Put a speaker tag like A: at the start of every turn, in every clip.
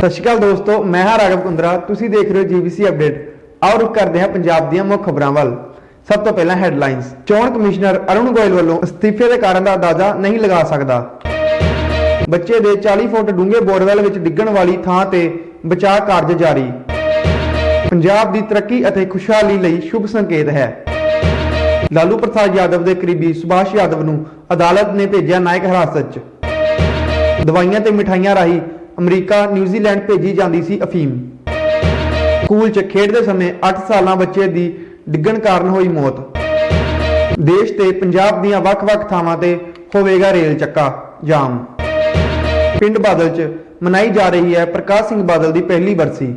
A: ਸਤਿ ਸ਼੍ਰੀ ਅਕਾਲ ਦੋਸਤੋ, ਮੈਂ ਹਾਂ ਰਾਘਵ ਕੁੰਦਰਾ। ਤੁਸੀਂ ਦੇਖ ਰਹੇ ਹੋ ਜੀਬੀਸੀ ਅਪਡੇਟ ਆਓ ਰੁਕ ਕਰਦੇ ਹਾਂ ਪੰਜਾਬ ਦੀਆਂ ਮੁੱਖ ਖਬਰਾਂ ਵੱਲ। ਸਭ ਤੋਂ ਪਹਿਲਾਂ ਹੈਡਲਾਈਨਸ ਚੋਣ ਕਮਿਸ਼ਨਰ ਅਰੁਣ ਗੋਇਲ ਵੱਲੋਂ ਅਸਤੀਫੇ ਦੇ ਕਾਰਨ ਦਾ ਅੰਦਾਜ਼ਾ ਨਹੀਂ ਲਗਾ ਸਕਦਾ। ਬੱਚੇ ਦੇ 40 ਫੁੱਟ ਡੂੰਘੇ ਬੋਰਵੈਲ ਵਿੱਚ ਡਿੱਗਣ ਵਾਲੀ ਥਾਂ ਤੇ ਬਚਾਅ ਕਾਰਜ ਜਾਰੀ। ਪੰਜਾਬ ਦੀ ਤਰੱਕੀ ਅਤੇ ਖੁਸ਼ਹਾਲੀ ਲਈ ਸ਼ੁਭ ਸੰਕੇਤ ਹੈ। ਲਾਲੂ ਪ੍ਰਸਾਦ ਯਾਦਵ ਦੇ ਕਰੀਬੀ ਸੁਭਾਸ਼ ਯਾਦਵ ਨੂੰ ਅਦਾਲਤ ਨੇ ਭੇਜਿਆ ਨਾਇਕ ਹਿਰਾਸਤ 'ਚ। ਦਵਾਈਆਂ ਤੇ ਮਿਠਾਈਆਂ ਰਾਹੀਂ ਅਮਰੀਕਾ ਨਿਊਜ਼ੀਲੈਂਡ ਭੇਜੀ ਜਾਂਦੀ ਸੀ ਅਫੀਮ। ਸਕੂਲ 'ਚ ਖੇਡਦੇ ਸਮੇਂ 8 ਸਾਲਾਂ ਬੱਚੇ ਦੀ ਡਿੱਗਣ ਕਾਰਨ ਹੋਈ ਮੌਤ। ਦੇਸ਼ ਤੇ ਪੰਜਾਬ ਦੀਆਂ ਵੱਖ-ਵੱਖ ਥਾਵਾਂ ਤੇ ਹੋਵੇਗਾ ਰੇਲ ਚੱਕਾ, ਜਾਮ। ਪਿੰਡ ਬਾਦਲ 'ਚ ਮਨਾਈ ਜਾ ਰਹੀ ਹੈ ਪ੍ਰਕਾਸ਼ ਸਿੰਘ ਬਾਦਲ ਦੀ ਪਹਿਲੀ ਬਰਸੀ।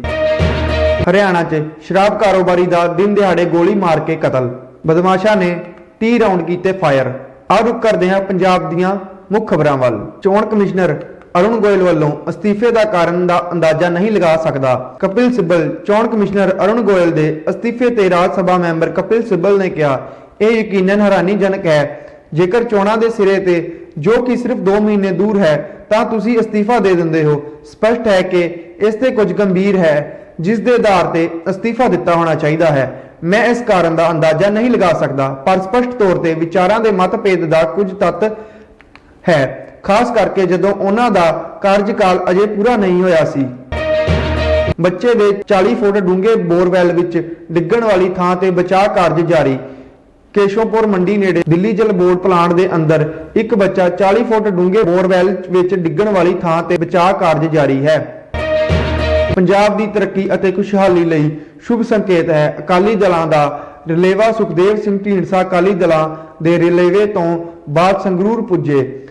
A: ਹਰਿਆਣਾ 'ਚ ਸ਼ਰਾਬ ਕਾਰੋਬਾਰੀ ਦਾ ਦਿਨ ਦਿਹਾੜੇ ਗੋਲੀ ਮਾਰ ਕੇ ਕਤਲ। ਬਦਮਾਸ਼ਾਂ ਨੇ 30 ਰਾਉਂਡ ਕੀਤੇ ਫਾਇਰ। ਆ ਰੁਕ ਕਰਦੇ ਹਾਂ ਪੰਜਾਬ ਦੀਆਂ ਮੁੱਖ ਖਬਰਾਂ ਵੱਲ। ਚੋਣ ਕਮਿਸ਼ਨਰ ਅਰੁਣ ਗੋਇਲ ਵੱਲੋਂ ਅਸਤੀਫੇ ਦਾ ਕਾਰਨ ਦਾ ਅੰਦਾਜ਼ਾ ਨਹੀਂ ਲਗਾ ਸਕਦਾ। ਕਪਿਲ ਸਿੱਬਲ, ਚੋਣ ਕਮਿਸ਼ਨਰ ਅਰੁਣ ਗੋਇਲ ਦੇ ਅਸਤੀਫੇ ਤੇ ਰਾਜ ਸਭਾ ਮੈਂਬਰ ਕਪਿਲ ਸਿੱਬਲ ਨੇ ਕਿਹਾ, ਇਹ ਯਕੀਨਨ ਹੈਰਾਨੀਜਨਕ ਹੈ। ਜੇਕਰ ਚੋਣਾਂ ਦੇ ਸਿਰੇ ਤੇ, ਜੋ ਕਿ ਸਿਰਫ 2 ਮਹੀਨੇ ਦੂਰ ਹੈ, ਤਾਂ ਤੁਸੀਂ ਅਸਤੀਫਾ ਦੇ ਦਿੰਦੇ ਹੋ। ਸਪਸ਼ਟ ਹੈ ਕਿ ਇਸ ਤੇ ਕੁਝ ਗੰਭੀਰ ਹੈ, ਜਿਸ ਦੇ ਆਧਾਰ ਤੇ ਅਸਤੀਫਾ ਦਿੱਤਾ ਹੋਣਾ ਚਾਹੀਦਾ ਹੈ। ਮੈਂ ਇਸ ਕਾਰਨ ਦਾ ਅੰਦਾਜ਼ਾ ਨਹੀਂ ਲਗਾ ਸਕਦਾ, ਪਰ ਸਪਸ਼ਟ ਤੌਰ ਤੇ ਵਿਚਾਰਾਂ ਦੇ ਮਤਭੇਦ ਦਾ ਕੁਝ ਤੱਤ ਹੈ। ਖਾਸ ਕਰਕੇ ਜਦੋਂ ਉਹਨਾਂ ਦਾ ਕਾਰਜਕਾਲ ਅਜੇ ਪੂਰਾ ਨਹੀਂ ਹੋਇਆ ਸੀ। ਬੱਚੇ ਦੇ 40 ਫੁੱਟ ਡੂੰਘੇ ਬੋਰਵੈਲ ਵਿੱਚ ਡਿੱਗਣ ਵਾਲੀ ਥਾਂ ਤੇ ਬਚਾਅ ਕਾਰਜ ਜਾਰੀ। ਕੇਸ਼ਵਪੁਰ ਮੰਡੀ ਨੇੜੇ ਦਿੱਲੀ ਜਲ ਬੋਰਡ ਪਲਾਂਟ ਦੇ ਅੰਦਰ ਇੱਕ ਬੱਚਾ 40 ਫੁੱਟ ਡੂੰਘੇ ਬੋਰਵੈਲ ਵਿੱਚ ਡਿੱਗਣ ਵਾਲੀ ਥਾਂ ਤੇ ਬਚਾਅ ਕਾਰਜ ਜਾਰੀ ਹੈ। ਪੰਜਾਬ ਦੀ ਤਰੱਕੀ ਅਤੇ ਖੁਸ਼ਹਾਲੀ ਲਈ ਸ਼ੁਭ ਸੰਕੇਤ ਹੈ। ਅਕਾਲੀ ਦਲਾਂ ਦਾ ਰਲੇਵਾ ਸੁਖਦੇਵ ਸਿੰਘ ਢੀਂਡਸਾ ਅਕਾਲੀ ਦਲਾਂ ਦੇ ਰਲੇਵੇ ਤੋਂ ਬਾਅਦ ਸੰਗਰੂਰ ਪੁੱਜੇ।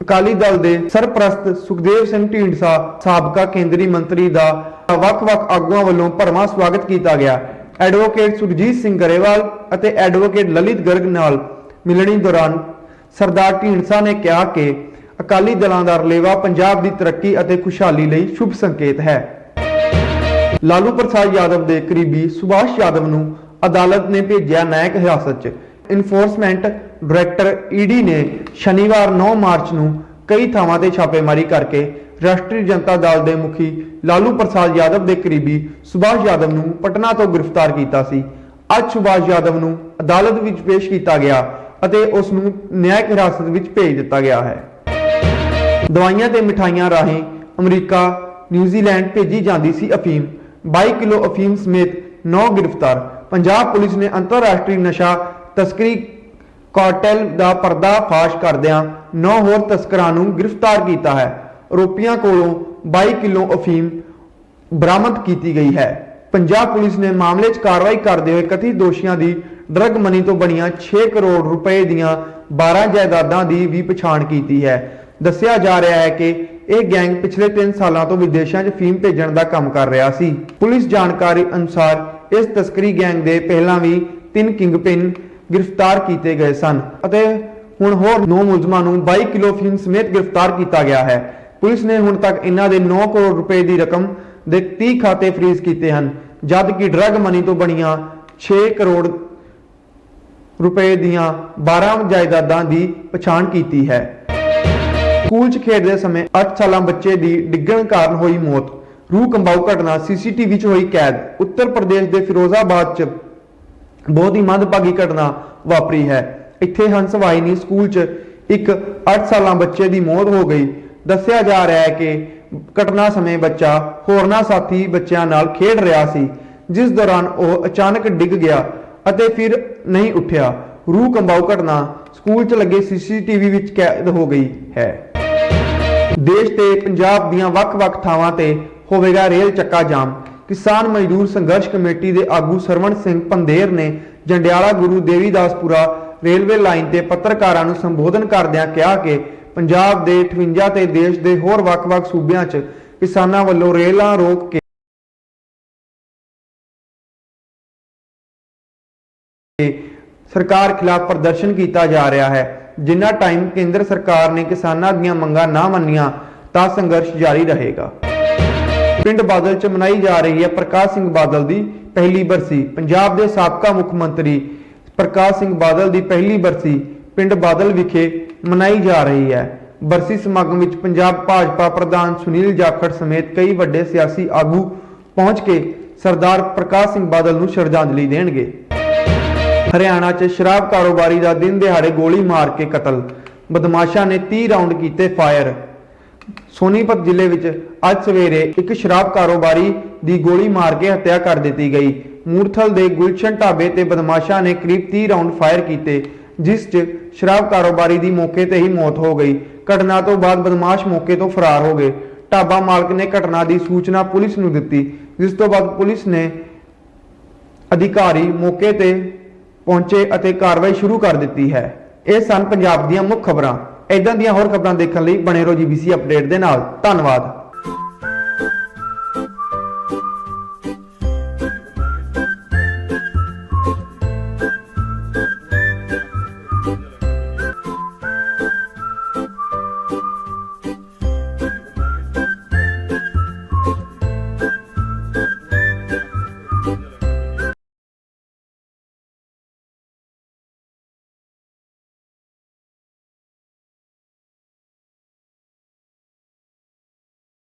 A: ਅਕਾਲੀ ਦਲ ਦੇ ਸਰਪ੍ਰਸਤ ਸੁਖਦੇਵ ਸਿੰਘ ਢੀਂਡਸਾ, ਸਾਬਕਾ ਕੇਂਦਰੀ ਮੰਤਰੀ ਦਾ ਵੱਖ-ਵੱਖ ਆਗੂਆਂ ਵੱਲੋਂ ਭਰਵਾਂ ਸਵਾਗਤ ਕੀਤਾ ਗਿਆ। ਐਡਵੋਕੇਟ ਸੁਖਜੀਤ ਸਿੰਘ ਗਰੇਵਾਲ ਅਤੇ ਐਡਵੋਕੇਟ ਲਲਿਤ ਗਰਗ ਨਾਲ ਮਿਲਣੀ ਦੌਰਾਨ ਸਰਦਾਰ ਢੀਂਡਸਾ ਨੇ ਕਿਹਾ ਕਿ ਅਕਾਲੀ ਦਲਾਂ ਦਾ ਰਲੇਵਾ ਪੰਜਾਬ ਦੀ ਤਰੱਕੀ ਅਤੇ ਖੁਸ਼ਹਾਲੀ ਲਈ ਸ਼ੁਭ ਸੰਕੇਤ ਹੈ। ਲਾਲੂ ਪ੍ਰਸਾਦ ਯਾਦਵ ਦੇ ਕਰੀਬੀ ਸੁਭਾਸ਼ ਯਾਦਵ ਨੂੰ ਅਦਾਲਤ ਨੇ ਭੇਜਿਆ ਨਾਇਕ ਹਿਰਾਸਤ 'ਚ। ਇਨਫੋਰਸਮੈਂਟ ਡਾਇਰੈਕਟਰ ਈਡੀ ਨੇ ਸ਼ਨੀਵਾਰ 9 ਮਾਰਚ ਨੂੰ ਕਈ ਥਾਵਾਂ ਤੇ ਛਾਪੇਮਾਰੀ ਕਰਕੇ ਰਾਸ਼ਟਰੀ ਜਨਤਾ ਦਲ ਦੇ ਮੁਖੀ ਲਾਲੂ ਪ੍ਰਸਾਦ ਯਾਦਵ ਦੇ ਕਰੀਬੀ ਸੁਭਾਸ਼ ਯਾਦਵ ਨੂੰ ਪਟਨਾ ਤੋਂ ਗ੍ਰਿਫਤਾਰ ਕੀਤਾ ਸੀ। ਅੱਜ ਸੁਭਾਸ਼ ਯਾਦਵ ਨੂੰ ਅਦਾਲਤ ਵਿੱਚ ਪੇਸ਼ ਕੀਤਾ ਗਿਆ ਅਤੇ ਉਸ ਨੂੰ ਨਿਆਇਕ ਹਿਰਾਸਤ ਵਿੱਚ ਭੇਜ ਦਿੱਤਾ ਗਿਆ ਹੈ। ਦਵਾਈਆਂ ਤੇ ਮਿਠਾਈਆਂ ਰਾਹੀਂ ਅਮਰੀਕਾ, ਨਿਊਜ਼ੀਲੈਂਡ ਭੇਜੀ ਜਾਂਦੀ ਸੀ ਅਫੀਮ। 22 ਕਿਲੋ ਅਫੀਮ ਸਮੇਤ 9 ਗ੍ਰਿਫਤਾਰ। ਪੰਜਾਬ ਪੁਲਿਸ ਨੇ ਅੰਤਰਰਾਸ਼ਟਰੀ ਨਸ਼ਾ ਤਸਕਰੀ ਕਾਰਟੈਲ ਦਾ ਪਰਦਾਫਾਸ਼ ਕਰਦਿਆਂ 9 ਹੋਰ ਤਸਕਰਾਂ ਨੂੰ ਗ੍ਰਿਫਤਾਰ ਕੀਤਾ ਹੈ। ਆਰੋਪੀਆਂ ਕੋਲੋਂ 22 ਕਿਲੋ ਅਫੀਮ ਬਰਾਮਦ ਕੀਤੀ ਗਈ ਹੈ। ਪੰਜਾਬ ਪੁਲਿਸ ਨੇ ਮਾਮਲੇ 'ਚ ਕਾਰਵਾਈ ਕਰਦੇ ਹੋਏ ਕਥਿਤ ਦੋਸ਼ੀਆਂ ਦੀ ਡਰਗ ਮਨੀ ਤੋਂ ਬਣੀਆਂ 6 ਕਰੋੜ ਰੁਪਏ ਦੀਆਂ 12 ਜਾਇਦਾਦਾਂ ਦੀ ਵੀ ਪਛਾਣ ਕੀਤੀ ਹੈ। ਦੱਸਿਆ ਜਾ ਰਿਹਾ ਹੈ ਕਿ ਇਹ ਗੈਂਗ ਪਿਛਲੇ 3 ਸਾਲਾਂ ਤੋਂ ਵਿਦੇਸ਼ਾਂ 'ਚ ਫੀਮ ਭੇਜਣ ਦਾ ਕੰਮ ਕਰ ਰਿਹਾ ਸੀ। ਪੁਲਿਸ ਜਾਣਕਾਰੀ ਅਨੁਸਾਰ ਇਸ ਤਸਕਰੀ ਗੈਂਗ ਦੇ ਪਹਿਲਾਂ ਵੀ 3 ਕਿੰਗਪਿਨ ਗ੍ਰਿਫਤਾਰ ਕੀਤੇ ਗਏ ਸਨ ਅਤੇ ਹੁਣ ਹੋਰ 9 ਮੁਲਜ਼ਮਾਂ ਨੂੰ 22 ਕਿਲੋ ਫੀਮ ਸਮੇਤ ਗ੍ਰਿਫਤਾਰ ਕੀਤਾ ਗਿਆ ਹੈ। ਪੁਲਿਸ ਨੇ ਹੁਣ ਤੱਕ ਇਹਨਾਂ ਦੇ 9 ਕਰੋੜ ਰੁਪਏ ਦੀ ਰਕਮ ਦੇ 30 ਖਾਤੇ ਫ੍ਰੀਜ਼ ਕੀਤੇ ਹਨ, ਜਦ ਕਿ ਡਰਗ ਮਨੀ ਤੋਂ ਬਣੀਆਂ 6 ਕਰੋੜ ਰੁਪਏ ਦੀਆਂ 12 ਜਾਇਦਾਦਾਂ ਦੀ ਪਛਾਣ ਕੀਤੀ ਹੈ। ਸਕੂਲ 'ਚ ਖੇਡਦੇ ਸਮੇਂ 8 ਸਾਲਾਂ ਬੱਚੇ ਦੀ ਡਿੱਗਣ ਕਾਰਨ ਹੋਈ ਮੌਤ। ਰੂਹ ਕੰਬਾਊ ਘਟਨਾ ਸੀਸੀਟੀਵੀ 'ਚ ਹੋਈ ਕੈਦ। ਉੱਤਰ ਪ੍ਰਦੇਸ਼ ਦੇ ਫਿਰੋਜ਼ਾਬਾਦ 'ਚ ਬਹੁਤ ਹੀ ਮੰਦਭਾਗੀ ਘਟਨਾ ਵਾਪਰੀ ਹੈ। ਇੱਥੇ ਹੰਸਵਾഹിਨੀ ਸਕੂਲ 'ਚ ਇੱਕ 8 ਸਾਲਾਂ ਬੱਚੇ ਦੀ ਮੌਤ ਹੋ ਗਈ। ਦੱਸਿਆ ਜਾ ਰਿਹਾ ਹੈ ਕਿ ਘਟਨਾ ਸਮੇਂ ਬੱਚਾ ਹੋਰਨਾਂ ਸਾਥੀ ਬੱਚਿਆਂ ਨਾਲ ਖੇਡ ਰਿਹਾ ਸੀ, ਜਿਸ ਦੌਰਾਨ ਉਹ ਅਚਾਨਕ ਡਿੱਗ ਗਿਆ ਅਤੇ ਫਿਰ ਨਹੀਂ ਉੱਠਿਆ। ਰੂਹ ਕੰਬਾਊ ਘਟਨਾ ਸਕੂਲ 'ਚ ਲੱਗੇ ਸੀਸੀਟੀਵੀ ਵਿੱਚ ਕੈਦ ਹੋ ਗਈ ਹੈ। ਦੇਸ਼ ਤੇ ਪੰਜਾਬ ਦੀਆਂ ਵੱਖ-ਵੱਖ ਥਾਵਾਂ ਤੇ ਹੋਵੇਗਾ ਰੇਲ ਚੱਕਾ ਜਾਮ। ਕਿਸਾਨ ਮਜ਼ਦੂਰ ਸੰਘਰਸ਼ ਕਮੇਟੀ ਦੇ ਆਗੂ ਸਰਵਣ ਸਿੰਘ ਪੰਦੇਰ ਨੇ ਜੰਡਿਆਲਾ ਗੁਰੂ ਦੇਵੀਦਾਸਪੁਰਾ ਰੇਲਵੇ ਲਾਈਨ ਤੇ ਪੱਤਰਕਾਰਾਂ ਨੂੰ ਸੰਬੋਧਨ ਕਰਦਿਆਂ ਕਿਹਾ ਕਿ ਪੰਜਾਬ ਦੇ 58 ਤੇ ਦੇਸ਼ ਦੇ ਹੋਰ ਵੱਖ-ਵੱਖ ਸੂਬਿਆਂ 'ਚ ਕਿਸਾਨਾਂ ਵੱਲੋਂ ਰੇਲਾਂ ਰੋਕ ਕੇ ਸਰਕਾਰ ਖਿਲਾਫ ਪ੍ਰਦਰਸ਼ਨ ਕੀਤਾ ਜਾ ਰਿਹਾ ਹੈ। ਜਿੰਨਾ ਟਾਈਮ ਕੇਂਦਰ ਸਰਕਾਰ ਨੇ ਕਿਸਾਨਾਂ ਦੀਆਂ ਮੰਗਾਂ ਨਾ ਮੰਨੀਆਂ, ਤਾਂ ਸੰਘਰਸ਼ ਜਾਰੀ ਰਹੇਗਾ। ਪਿੰਡ ਬਾਦਲ ਚ ਮਨਾਈ ਜਾ ਰਹੀ ਹੈ ਪ੍ਰਕਾਸ਼ ਸਿੰਘ ਬਾਦਲ ਦੀ ਪਹਿਲੀ ਬਰਸੀ। ਪੰਜਾਬ ਦੇ ਸਾਬਕਾ ਮੁੱਖ ਮੰਤਰੀ ਪ੍ਰਕਾਸ਼ ਸਿੰਘ ਬਾਦਲ ਦੀ ਪਹਿਲੀ ਬਰਸੀ ਪਿੰਡ ਬਾਦਲ ਵਿਖੇ ਮਨਾਈ ਜਾ ਰਹੀ ਹੈ। ਬਰਸੀ ਸਮਾਗਮ ਵਿੱਚ ਪੰਜਾਬ ਭਾਜਪਾ ਪ੍ਰਧਾਨ ਸੁਨੀਲ ਜਾਖੜ ਸਮੇਤ ਕਈ ਵੱਡੇ ਸਿਆਸੀ ਆਗੂ ਪਹੁੰਚ ਕੇ ਸਰਦਾਰ ਪ੍ਰਕਾਸ਼ ਸਿੰਘ ਬਾਦਲ ਨੂੰ ਸ਼ਰਧਾਂਜਲੀ ਦੇਣਗੇ। ਹਰਿਆਣਾ 'ਚ ਸ਼ਰਾਬ ਕਾਰੋਬਾਰੀ ਦਾ ਦਿਨ ਦਿਹਾੜੇ ਗੋਲੀ ਮਾਰ ਕੇ ਕਤਲ। ਬਦਮਾਸ਼ਾਂ ਨੇ 30 ਰਾਉਂਡ ਕੀਤੇ ਫਾਇਰ। ਸੋਨੀਪਤ ਜ਼ਿਲ੍ਹੇ ਵਿੱਚ ਅੱਜ ਸਵੇਰੇ ਇੱਕ ਸ਼ਰਾਬ ਕਾਰੋਬਾਰੀ ਦੀ ਗੋਲੀ ਮਾਰ ਕੇ ਹੱਤਿਆ ਕਰ ਦਿੱਤੀ ਗਈ। ਮੂਰਥਲ ਦੇ ਗੁਲਸ਼ਨ ਢਾਬੇ ਤੇ ਬਦਮਾਸ਼ਾਂ ਨੇ ਕਰੀਬ 30 ਰਾਉਂਡ ਫਾਇਰ ਕੀਤੇ, ਜਿਸ 'ਚ ਸ਼ਰਾਬ ਕਾਰੋਬਾਰੀ ਦੀ ਮੌਕੇ ਤੇ ਹੀ ਮੌਤ ਹੋ ਗਈ। ਘਟਨਾ ਤੋਂ ਬਾਅਦ ਬਦਮਾਸ਼ ਮੌਕੇ ਤੋਂ ਫਰਾਰ ਹੋ ਗਏ। ਢਾਬਾ ਮਾਲਕ ਨੇ ਘਟਨਾ ਦੀ ਸੂਚਨਾ ਪੁਲਿਸ ਨੂੰ ਦਿੱਤੀ, ਜਿਸ ਤੋਂ ਬਾਅਦ ਪੁਲਿਸ ਨੇ ਅਧਿਕਾਰੀ ਮੌਕੇ ਤੇ ਪਹੁੰਚੇ ਅਤੇ ਕਾਰਵਾਈ ਸ਼ੁਰੂ ਕਰ ਦਿੱਤੀ ਹੈ। ਇਹ ਸਨ ਪੰਜਾਬ ਦੀਆਂ ਮੁੱਖ ਖਬਰਾਂ। ਇਦਾਂ ਦੀਆਂ ਹੋਰ ਖਬਰਾਂ ਦੇਖਣ ਲਈ ਬਣੇ ਰਹੋ ਜੀਬੀਸੀ ਅਪਡੇਟ ਦੇ ਨਾਲ। ਧੰਨਵਾਦ।